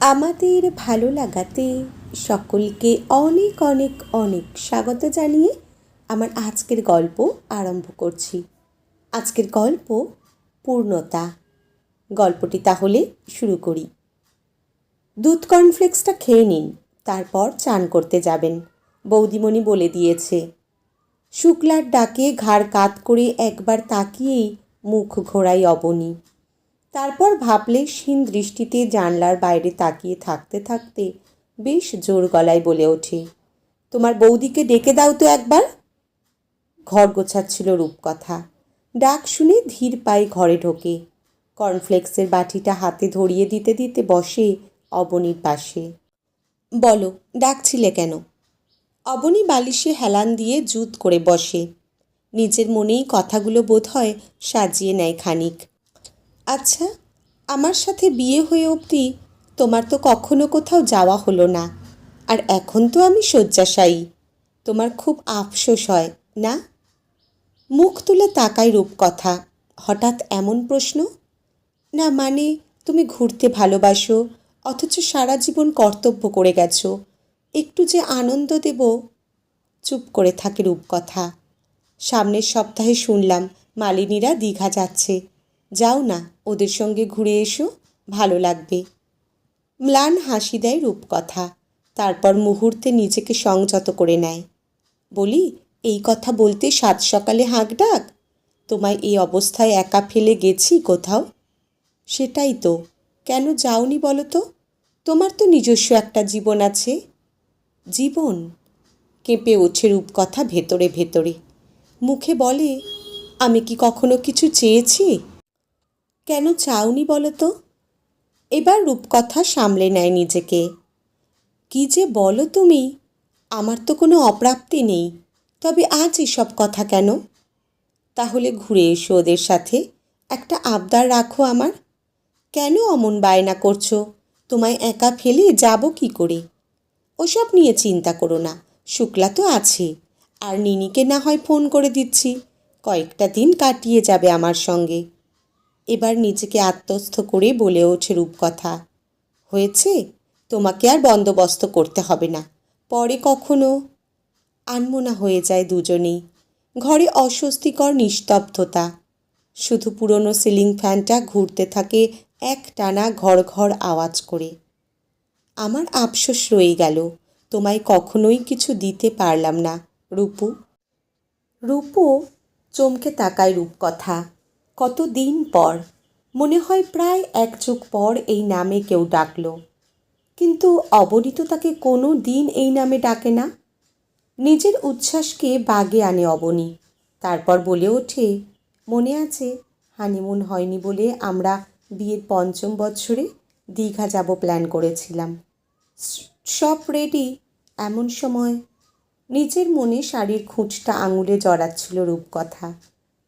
আমাদের ভালো লাগাতে সকলকে অনেক অনেক অনেক স্বাগত জানিয়ে আমার আজকের গল্প আরম্ভ করছি। আজকের গল্প পূর্ণতা। গল্পটি তাহলে শুরু করি। দুধ কর্নফ্লেক্সটা খেয়ে নিন, তারপর চান করতে যাবেন, বৌদিমণি বলে দিয়েছে। শুক্লার ডাকে ঘাড় কাত করে একবার তাকিয়েই মুখ ঘোরাই অবনী। তারপর ভাবলে ক্ষীণ দৃষ্টিতে জানলার বাইরে তাকিয়ে থাকতে থাকতে বেশ জোর গলায় বলে ওঠে, তোমার বৌদিকে ডেকে দাও তো একবার। ঘর গোছাচ্ছিল রূপকথা। ডাক শুনে ধীর পায়ে ঘরে ঢোকে। কর্নফ্লেক্সের বাটিটা হাতে ধরিয়ে দিতে দিতে বসে অবনীর পাশে। বলো, ডাকছিলে কেন? অবনী বালিশে হেলান দিয়ে জুত করে বসে। নিজের মনেই কথাগুলো বোধ হয় সাজিয়ে নেয় খানিক। আচ্ছা আমার সাথে বিয়ে হয়ে অবধি তোমার তো কখনো কোথাও যাওয়া হলো না। আর এখন তো আমি শয্যাশায়ী। তোমার খুব আফসোস হয়, না? মুখ তুলে তাকাই রূপকথা। হঠাৎ এমন প্রশ্ন? না মানে তুমি ঘুরতে ভালোবাসো, অথচ সারা জীবন কর্তব্য করে গেছো। একটু যে আনন্দ দেব। চুপ করে থাকে রূপকথা। সামনের সপ্তাহে শুনলাম, মালিনীরা দীঘা যাচ্ছে। যাও না, ওদের সঙ্গে ঘুরে এসো, ভালো লাগবে। ম্লান হাসি দেয় রূপকথা, তারপর মুহূর্তে নিজেকে সংযত করে নেয়। বলি, এই কথা বলতে সাত সকালে হাঁক ডাক? তোমায় এই অবস্থায় একা ফেলে গেছি কোথাও? সেটাই তো, কেন যাওনি বলো তো? তোমার তো নিজস্ব একটা জীবন আছে। জীবন? কেঁপে ওঠে রূপকথা ভেতরে ভেতরে। মুখে বলে, আমি কি কখনো কিছু চেয়েছি? কেন চাওনি বলো তো? এবার রূপকথা সামলে নেয় নিজেকে। কি যে বলো তুমি? আমার তো কোনো অপ্রাপ্তি নেই। তবে আজ এসব কথা কেন? তাহলে ঘুরে এসো ওদের সাথে। একটা আবদার রাখো আমার। কেন অমন বায়না করছ? তোমায় একা ফেলে যাব কি করে? ওসব নিয়ে চিন্তা করো না, শুক্লা তো আছে। আর নিনিকে না হয় ফোন করে দিচ্ছি। কয়েকটা দিন কাটিয়ে যাবে আমার সঙ্গে। এবার নিজেকে আত্মস্থ করে বলে ওঠে রূপকথা। হয়েছে? তোমাকে আর বন্দোবস্ত করতে হবে না। পরে কখনো? আনমোনা হয়ে যায় দুজনেই। ঘরে অস্বস্তিকর নিস্তব্ধতা। শুধু পুরনো সিলিং ফ্যানটা ঘুরতে থাকে এক টানা ঘর ঘর আওয়াজ করে। আমার আফসোস রয়ে গেল। তোমায় কখনোই কিছু দিতে পারলাম না। রূপু? রূপু? চমকে তাকায় রূপকথা। কত দিন পর? মনে হয় প্রায় এক যুগ পর এই নামে কেউ ডাকল। কিন্তু অবনীত তাকে কোনো দিন এই নামে ডাকে না। নিজের উচ্ছ্বাসকে বাগে আনে অবনী। তারপর বলে ওঠে, মনে আছে, হানিমুন হয়নি বলে আমরা বিয়ের পঞ্চম বছরে দীঘা যাব প্ল্যান করেছিলাম। সব রেডি এমন সময় নিজের মনে শাড়ির খুঁটটা আঙুলে জড়াচ্ছিল রূপকথা।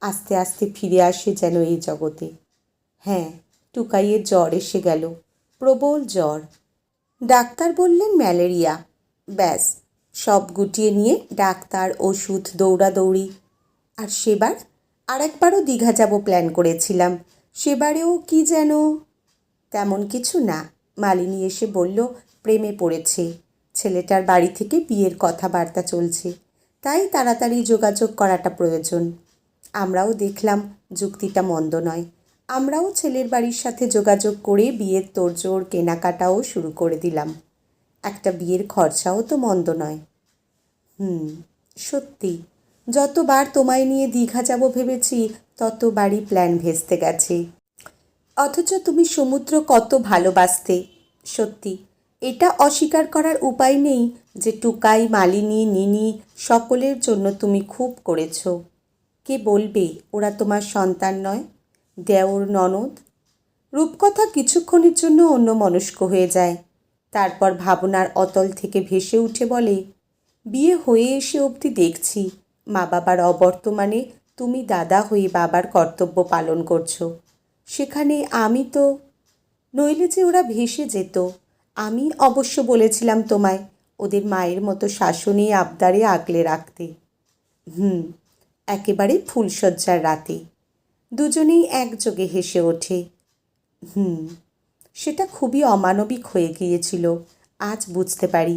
আস্তে আস্তে ফিরে আসে যেন এই জগতে। হ্যাঁ টুকাইয়ের জ্বর এসে গেল। প্রবল জ্বর। ডাক্তার বললেন, ম্যালেরিয়া। ব্যাস, সব গুটিয়ে নিয়ে ডাক্তার ওষুধ, দৌড়াদৌড়ি। আর সেবার আর একবারও দীঘা যাব প্ল্যান করেছিলাম। সেবারেও কি যেন তেমন কিছু না। মালিনী এসে বলল, প্রেমে পড়েছে। ছেলেটার বাড়ি থেকে বিয়ের কথাবার্তা চলছে। তাই তাড়াতাড়ি যোগাযোগ করাটা প্রয়োজন। আমরাও দেখলাম, যুক্তিটা মন্দ নয়। আমরাও ছেলের বাড়ির সাথে যোগাযোগ করে বিয়ের তোড়জোড় কেনাকাটাও শুরু করে দিলাম। একটা বিয়ের খরচাও তো মন্দ নয়। হুম, সত্যি। যতবার তোমায় নিয়ে দীঘা যাব ভেবেছি, ততবারই প্ল্যান ভেস্তে গেছে। অথচ তুমি সমুদ্র কত ভালোবাসতে। সত্যি, এটা অস্বীকার করার উপায় নেই যে টুকাই, মালিনী, নিনি সকলের জন্য তুমি খুব করেছ। কে বলবে, ওরা তোমার সন্তান নয়? দেওর ননদ? রূপকথা কিছুক্ষণের জন্য অন্য মনস্ক হয়ে যায়। তারপর ভাবনার অতল থেকে ভেসে উঠে বলে, বিয়ে হয়ে এসে অবধি দেখছি মা বাবার অবর্তমানে তুমি দাদা হয়ে বাবার কর্তব্য পালন করছ। সেখানে আমি তো নইলে যে ওরা ভেসে যেত। আমি অবশ্য বলেছিলাম তোমায়, ওদের মায়ের মতো শাসনে আবদারে আগলে রাখতে। হুম একেবারে ফুলশয্যার রাতে। দুজনেই একযোগে হেসে ওঠে। হুম, সেটা খুবই অমানবিক হয়ে গিয়েছিল, আজ বুঝতে পারি।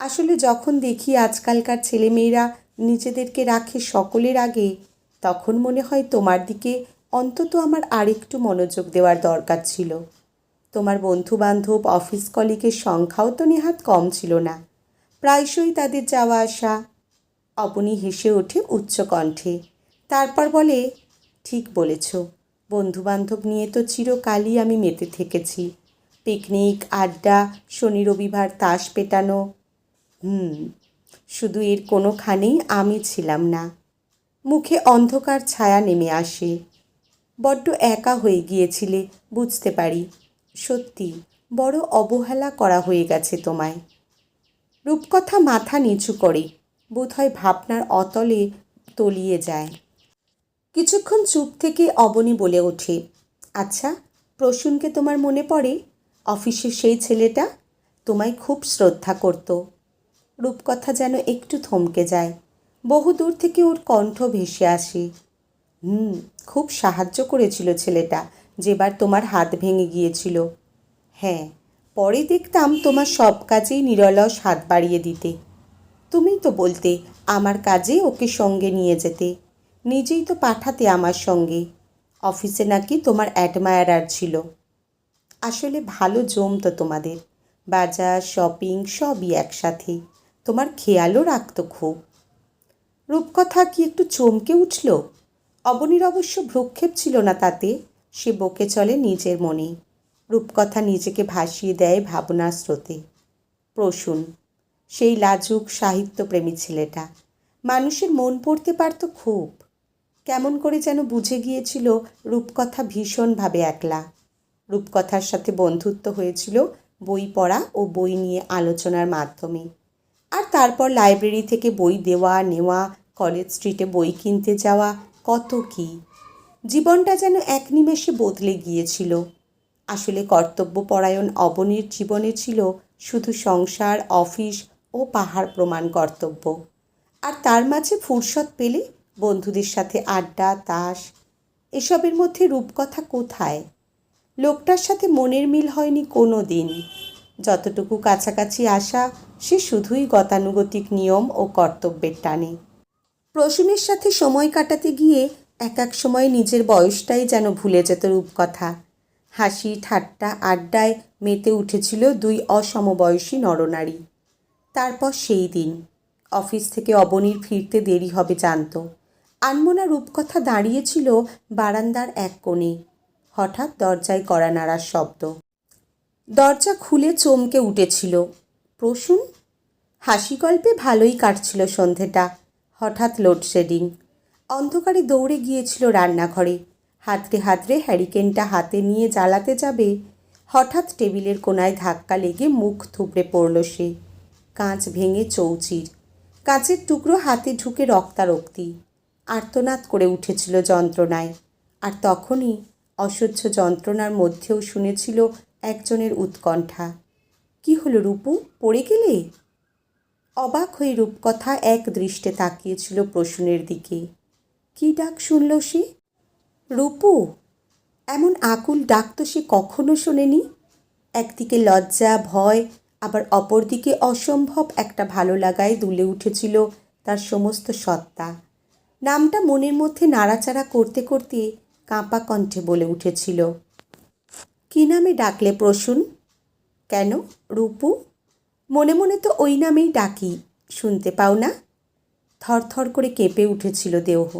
আসলে যখন দেখি আজকালকার ছেলেমেয়েরা নিজেদেরকে রাখে সকলের আগে, তখন মনে হয় তোমার দিকে অন্তত আমার আরেকটু মনোযোগ দেওয়ার দরকার ছিল। তোমার বন্ধু বান্ধব অফিস কলিগের সংখ্যাও তো নেহাত কম ছিল না। প্রায়শই তাদের যাওয়া আসা অবনী হেসে ওঠে উচ্চ কণ্ঠে। তারপর বলে, ঠিক বলেছ। বন্ধুবান্ধব নিয়ে তো চিরকালই আমি মেতে থেকেছি। পিকনিক, আড্ডা, শনি, রবিবার তাস পেটানো। হুম, শুধু এর কোনোখানেই আমি ছিলাম না। মুখে অন্ধকার ছায়া নেমে আসে। বড্ড একা হয়ে গিয়েছিলে, বুঝতে পারি। সত্যি, বড় অবহেলা করা হয়ে গেছে তোমায়। রূপকথা মাথা নিচু করে। বোধহয় ভাবনার অতলে তলিয়ে যায়। কিছুক্ষণ চুপ থেকে অবনী বলে ওঠে আচ্ছা প্রসূনকে তোমার মনে পড়ে? অফিসের সেই ছেলেটা? তোমায় খুব শ্রদ্ধা করত। রূপকথা যেন একটু থমকে যায়। বহু দূর থেকে ওর কণ্ঠ ভেসে আসে, হুম, খুব সাহায্য করেছিল ছেলেটা, যেবার তোমার হাত ভেঙে গিয়েছিল। হ্যাঁ পরে দেখতাম তোমার সব কাজেই নিরলস হাত বাড়িয়ে দিতে। তুমিই তো বলতে, আমার কাজে ওকে সঙ্গে নিয়ে যেতে। নিজেই তো পাঠাতে আমার সঙ্গে। অফিসে নাকি তোমার অ্যাডমায়ারার ছিল। আসলে ভালো জমতো তোমাদের। বাজার, শপিং সবই একসাথে। তোমার খেয়ালও রাখতো খুব। রূপকথা কি একটু চমকে উঠল? অবনীর অবশ্য ভ্রক্ষেপ ছিল না তাতে। সে বকে চলে নিজের মনে। রূপকথা নিজেকে ভাসিয়ে দেয় ভাবনার স্রোতে। প্রসূন সেই লাজুক সাহিত্যপ্রেমী ছেলেটা। মানুষের মন পড়তে পারত খুব। কেমন করে যেন বুঝে গিয়েছিল রূপকথা ভীষণভাবে একলা। রূপকথার সাথে বন্ধুত্ব হয়েছিল বই পড়া ও বই নিয়ে আলোচনার মাধ্যমে। আর তারপর লাইব্রেরি থেকে বই দেওয়া, নেওয়া, কলেজ স্ট্রিটে বই কিনতে যাওয়া, কত কি। জীবনটা যেন এক নিমেষে বদলে গিয়েছিল। আসলে কর্তব্যপরায়ণ অবনীর জীবনে ছিল শুধু সংসার, অফিস ও পাহাড় প্রমাণ কর্তব্য। আর তার মাঝে ফুরসত পেলে বন্ধুদের সাথে আড্ডা, তাস, এসবের মধ্যে রূপকথা কোথায়? লোকটার সাথে মনের মিল হয়নি কোনো দিন যতটুকু কাছাকাছি আসা, সে শুধুই গতানুগতিক নিয়ম ও কর্তব্যের টানে। প্রসূনের সাথে সময় কাটাতে গিয়ে এক এক সময় নিজের বয়সটাই যেন ভুলে যেত রূপকথা। হাসি, ঠাট্টা, আড্ডায় মেতে উঠেছিল দুই অসমবয়সী নরনারী। তারপর সেই দিন। অফিস থেকে অবনীর ফিরতে দেরি হবে জানত। আনমোনা রূপকথা দাঁড়িয়েছিল বারান্দার এক কোণে। হঠাৎ দরজায় কড়া নাড়ার শব্দ। দরজা খুলে চমকে উঠেছিল। প্রসূন, হাসি গল্পে ভালোই কাটছিল সন্ধেটা হঠাৎ লোডশেডিং অন্ধকারে দৌড়ে গিয়েছিল রান্নাঘরে। হাতড়ে হাতড়ে হ্যারিকেনটা হাতে নিয়ে জ্বালাতে যাবে। হঠাৎ টেবিলের কোনায় ধাক্কা লেগে মুখ থুবড়ে পড়ল সে। কাঁচ ভেঙে চৌচির। কাঁচের টুকরো হাতে ঢুকে রক্তারক্তি। আর্তনাদ করে উঠেছিল যন্ত্রণায়। আর তখনই অসহ্য যন্ত্রণার মধ্যেও শুনেছিল একজনের উৎকণ্ঠা। কি হলো রূপু, পড়ে গেলে? অবাক হয়ে রূপকথা এক দৃষ্টে তাকিয়েছিল প্রসূনের দিকে। কি ডাক শুনল সে? রূপু, এমন আকুল ডাক তো সে কখনো শোনেনি? একদিকে লজ্জা, ভয় আবার অপরদিকে অসম্ভব একটা ভালো লাগায় দুলে উঠেছিল তার সমস্ত সত্তা। নামটা মনের মধ্যে নাড়াচাড়া করতে করতে কাঁপা কণ্ঠে বলে উঠেছিল, কী নামে ডাকলে প্রসূন? কেন? রূপু? মনে মনে তো ওই নামেই ডাকি, শুনতে পাও না? থরথর করে কেঁপে উঠেছিল দেহ।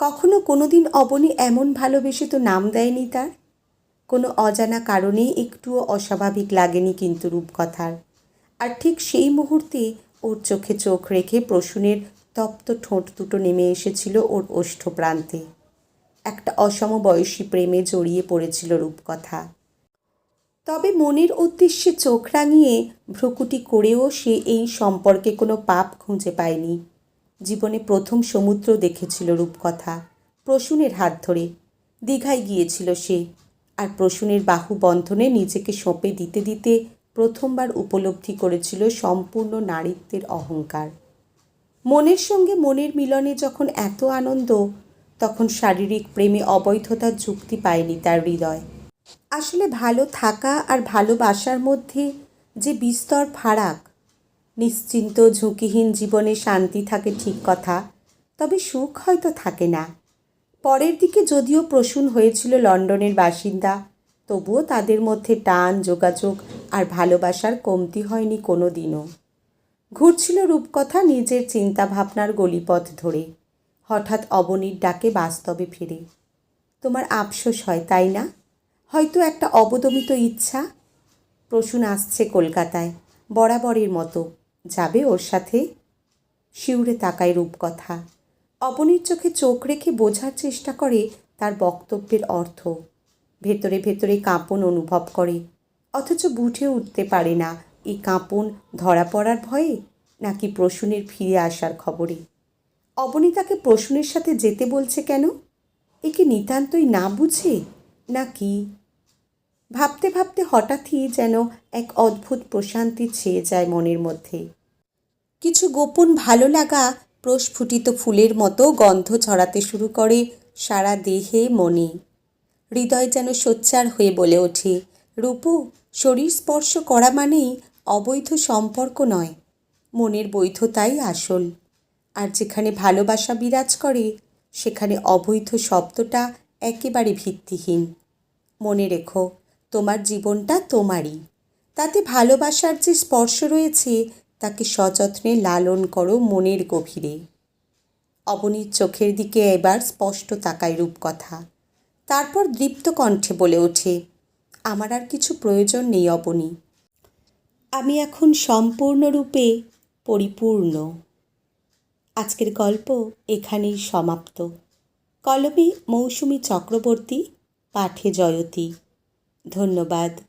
কখনো কোনো দিন অবনী এমন ভালোবেসে তো নাম দেয়নি তার? কোনো অজানা কারণেই একটুও অস্বাভাবিক লাগেনি কিন্তু রূপকথার। আর ঠিক সেই মুহূর্তে ওর চোখে চোখ রেখে প্রসূনের তপ্ত ঠোঁট দুটো নেমে এসেছিল ওর ওষ্ঠ প্রান্তে। একটা অসমবয়সী প্রেমে জড়িয়ে পড়েছিল রূপকথা। তবে মনের উদ্দেশ্যে চোখ রাঙিয়ে ভ্রুকুটি করেও সে এই সম্পর্কে কোনো পাপ খুঁজে পায়নি। জীবনে প্রথম সমুদ্র দেখেছিল রূপকথা, প্রসূনের হাত ধরে। দীঘায় গিয়েছিল সে। আর প্রসূনের বাহু বন্ধনে নিজেকে সঁপে দিতে দিতে প্রথমবার উপলব্ধি করেছিল সম্পূর্ণ নারীত্বের অহংকার। মনের সঙ্গে মনের মিলনে যখন এত আনন্দ, তখন শারীরিক প্রেমে অবৈধতার যুক্তি পায়নি তার হৃদয়। আসলে ভালো থাকা আর ভালোবাসার মধ্যে যে বিস্তর ফারাক, নিশ্চিন্ত ঝুঁকিহীন জীবনে শান্তি থাকে ঠিক কথা, তবে সুখ হয়তো থাকে না। পরের দিকে যদিও প্রসূন হয়েছিল লন্ডনের বাসিন্দা, তবুও তাদের মধ্যে টান, যোগাযোগ আর ভালোবাসার কমতি হয়নি কোনো দিনও ঘুরছিল রূপকথা নিজের চিন্তাভাবনার গলিপথ ধরে, হঠাৎ অবনীর ডাকে বাস্তবে ফিরে। তোমার আফসোস হয়, তাই না? হয়তো একটা অবদমিত ইচ্ছা? প্রসূন আসছে কলকাতায়, বরাবরের মতো, যাবে ওর সাথে? শিউরে তাকায় রূপকথা। অবনীর চোখে চোখ রেখে বোঝার চেষ্টা করে তার বক্তব্যের অর্থ। ভেতরে ভেতরে কাঁপন অনুভব করে। অথচ বুঝে উঠতে পারে না, এই কাঁপন ধরা পড়ার ভয়ে নাকি প্রসূনের ফিরে আসার খবরে। অবনী তাকে প্রসূনের সাথে যেতে বলছে কেন? একে নিতান্তই না বুঝে, নাকি ভাবতে ভাবতে হঠাৎই যেন এক অদ্ভুত প্রশান্তি ছেয়ে যায় মনের মধ্যে। কিছু গোপন ভালো লাগা প্রস্ফুটিত ফুলের মতো গন্ধ ছড়াতে শুরু করে সারা দেহে মনে। হৃদয় যেন সোচ্চার হয়ে বলে ওঠে, রূপু, শরীর স্পর্শ করা মানেই অবৈধ সম্পর্ক নয়, মনের বৈধতাই আসল। আর যেখানে ভালোবাসা বিরাজ করে, সেখানে অবৈধ শব্দটা একেবারে ভিত্তিহীন। মনে রেখো, তোমার জীবনটা তোমারই। তাতে ভালোবাসার যে স্পর্শ রয়েছে তাকে সযত্নে লালন করো মনের গভীরে। অবনীর চোখের দিকে এবার স্পষ্ট তাকায় রূপকথা। তারপর দৃপ্ত কণ্ঠে বলে ওঠে, আমার আর কিছু প্রয়োজন নেই অবনী। আমি এখন সম্পূর্ণরূপে পরিপূর্ণ। আজকের গল্প এখানেই সমাপ্ত। কলমে মৌসুমী চক্রবর্তী, পাঠে জয়তী। ধন্যবাদ।